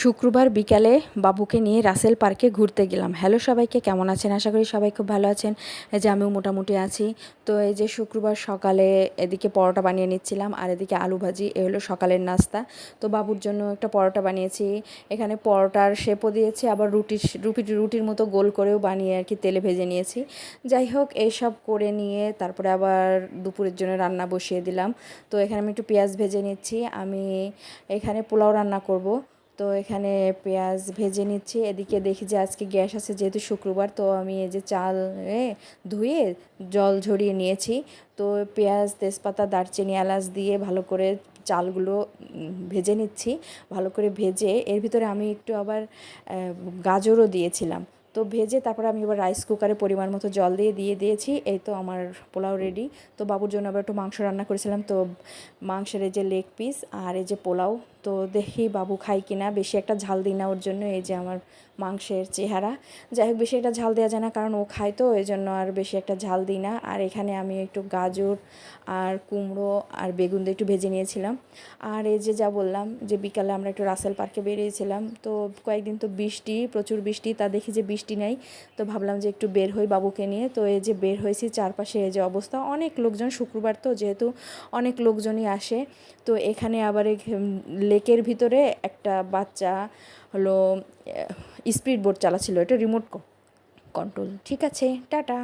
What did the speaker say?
শুক্রবার বিকালে বাবুকে নিয়ে রাসেল পার্কে ঘুরতে গেলাম। হ্যালো সবাইকে, কেমন আছেন? আশা করি সবাই খুব ভালো আছেন। এই যে আমিও মোটামুটি আছি। তো এই যে শুক্রবার সকালে এদিকে পরোটা বানিয়ে নিচ্ছিলাম, আর এদিকে আলু ভাজি, এ হলো সকালের নাস্তা। তো বাবুর জন্য একটা পরোটা বানিয়েছি। এখানে পরোটার শেপও দিয়েছি, আবার রুটি রুটি রুটির মতো গোল করেও বানিয়ে আর কি তেলে ভেজে নিয়েছি। যাই হোক এইসব করে নিয়ে তারপরে আবার দুপুরের জন্য রান্না বসিয়ে দিলাম। তো এখানে আমি একটু পেঁয়াজ ভেজে নিচ্ছি। আমি এখানে পোলাও রান্না করব। তো এখানে পেঁয়াজ ভেজে নিচ্ছি। এদিকে দেখি যে আজকে গ্যাস আছে, যেহেতু শুক্রবার, তো আমি এই যে চাল ধুয়ে জল ঝরিয়ে নিয়েছি। তো পেঁয়াজ, তেজপাতা, দারচিনি, এলাচ দিয়ে ভালো করে চালগুলো ভেজে নিচ্ছি। ভালো করে ভেজে এর ভিতরে আমি একটু আবার গাজরও দিয়েছিলাম। তো ভেজে তারপর আমি এবার রাইস কুকারে পরিমাণ মতো জল দিয়ে দিয়ে দিয়েছি। এই তো আমার পোলাও রেডি তো বাবুর জন্য আবার একটু মাংস রান্না করেছিলাম। তো মাংসের এই যে লেগ পিস আর এই যে পোলাও, তো দেখি বাবু খাই কিনা। বেশি একটা ঝাল দিই না ওর জন্য, এই যে আমার মাংসের চেহারা। যাই হোক, বেশি একটা ঝাল দেওয়া যায় না, কারণ ও খায় তো, এই জন্য আর বেশি একটা ঝাল দিই না। আর এখানে আমি একটু গাজর আর কুমড়ো আর বেগুন দিয়ে একটু ভেজে নিয়েছিলাম। আর এই যে যা বললাম যে বিকালে আমরা একটু রাসেল পার্কে বেরিয়েছিলাম। তো কয়েকদিন তো বৃষ্টি, প্রচুর বৃষ্টি। তা দেখি যে বৃষ্টি নেই। তো ভাবলাম যে একটু বের হই বাবুকে নিয়ে। তো এই যে বের হয়েছি চারপাশে এই যে অবস্থা। অনেক লোকজন, শুক্রবার তো যেহেতু অনেক লোকজনই আসে। তো এখানে আবার লেকের ভিতরে একটা বাচ্চা হলো স্পিড বোট চালাচ্ছিল। এটা রিমোট কন্ট্রোল। ঠিক আছে, টাটা।